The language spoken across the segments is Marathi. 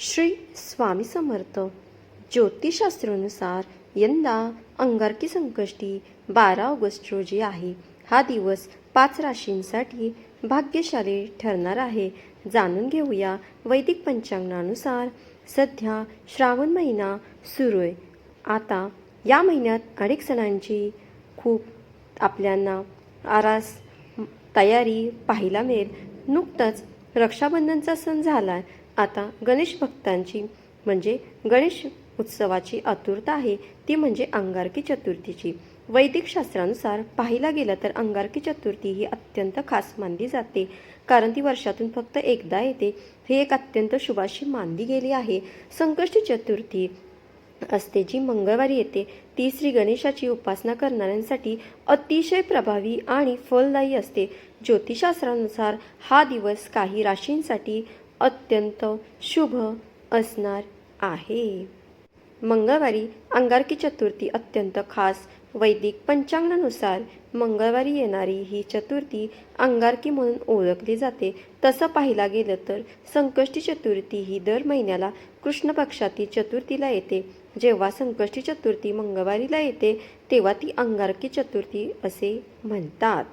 श्री स्वामी समर्थ. ज्योतिषशास्त्रानुसार यंदा अंगारकी संकष्टी बारा ऑगस्ट रोजी आहे. हा दिवस पाच राशींसाठी भाग्यशाली ठरणार आहे. जाणून घेऊया वैदिक पंचांगानुसार सध्या श्रावण महिना सुरू आहे. आता या महिन्यात अनेक सणांची खूप आपल्यांना आरास तयारी पाहायला मिळेल. नुकतंच रक्षाबंधनचा सण झाला आता गणेश भक्तांची म्हणजे गणेश उत्सवाची आतुरता आहे ती म्हणजे अंगारकी चतुर्थीची. वैदिक शास्त्रानुसार पाहिला गेलं तर अंगारकी चतुर्थी ही अत्यंत खास मानली जाते. कारण ती वर्षातून फक्त एकदा येते. ही एक अत्यंत शुभाशी मानली गेली आहे. संकष्टी चतुर्थी असते जी मंगळवारी येते. ती श्री गणेशाची उपासना करणाऱ्यांसाठी अतिशय प्रभावी आणि फलदायी असते. ज्योतिषशास्त्रानुसार हा दिवस काही राशींसाठी अत्यंत शुभ असणार आहे. मंगळवारी अंगारकी चतुर्थी अत्यंत खास. वैदिक पंचांगानुसार मंगळवारी येणारी ही चतुर्थी अंगारकी म्हणून ओळखली जाते. तसं पाहिला गेलं तर संकष्टी चतुर्थी ही दर महिन्याला कृष्ण पक्षातील चतुर्थीला येते. जेव्हा संकष्टी चतुर्थी मंगळवारीला येते तेव्हा ती अंगारकी चतुर्थी असे म्हणतात.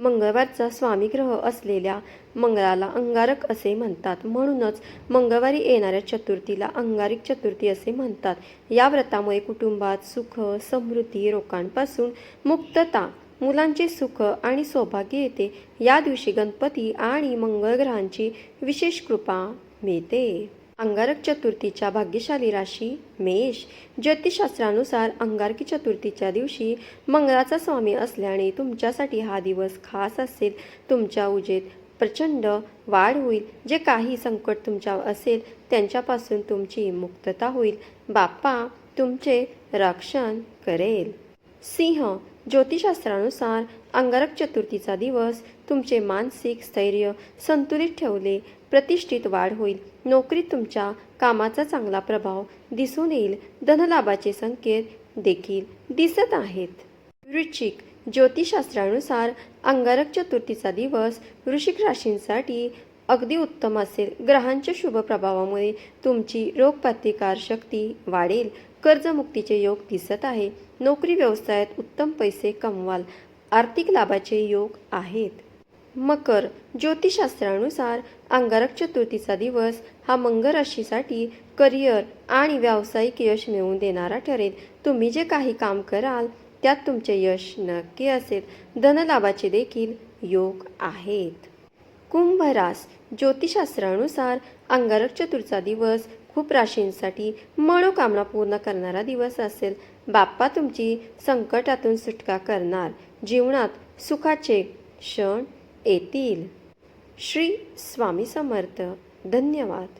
मंगळवारचा स्वामीग्रह असलेल्या मंगळाला अंगारक असे म्हणतात. म्हणूनच मंगळवारी येणाऱ्या चतुर्थीला अंगारिक चतुर्थी असे म्हणतात. या व्रतामुळे कुटुंबात सुख समृद्धी रोगांपासून मुक्तता मुलांचे सुख आणि सौभाग्य येते. या दिवशी गणपती आणि मंगळ ग्रहांची विशेष कृपा मिळते. अंगारक चतुर्थीच्या भाग्यशाली राशी मेष ज्योतिषशास्त्रानुसार अंगारकी चतुर्थीच्या दिवशी मंगळाचा स्वामी असल्याने तुमच्यासाठी हा दिवस खास असेल. तुमच्या उजेत प्रचंड वाढ होईल. जे काही संकट तुमच्या असेल त्यांच्यापासून तुमची मुक्तता होईल. बाप्पा तुमचे रक्षण करेल. सिंह ज्योतिषशास्त्रानुसार अंगारक चतुर्थीचा दिवस तुमचे मानसिक स्थैर्य संतुलित ठेवले प्रतिष्ठित वाढ होईल. नोकरीत तुमच्या कामाचा चांगला प्रभाव दिसून येईल. धनलाभाचे संकेत देखील दिसत आहेत. वृश्चिक ज्योतिषशास्त्रानुसार अंगारक चतुर्थीचा दिवस वृश्चिक राशींसाठी अगदी उत्तम असेल. ग्रहांच्या शुभ प्रभावामुळे तुमची रोगप्रतिकार शक्ती वाढेल. कर्जमुक्तीचे योग दिसत आहे. नोकरी व्यवसायात उत्तम पैसे कमवाल. आर्थिक लाभाचे योग आहेत. मकर ज्योतिषशास्त्रानुसार अंगारक चतुर्थीचा दिवस हा मंगर राशीसाठी करिअर आणि व्यावसायिक यश मिळवून देणारा ठरेल. तुम्ही जे काही काम कराल त्यात तुमचे यश नक्की असेल. धनलाभाचे देखील योग आहेत. कुंभ रास ज्योतिषशास्त्रानुसार अंगारक चतुर्थीचा दिवस खूप राशींसाठी मनोकामना पूर्ण करणारा दिवस असेल. बाप्पा तुमची संकटातून सुटका करणार. जीवनात सुखाचे क्षण येतील. श्री स्वामी समर्थ. धन्यवाद.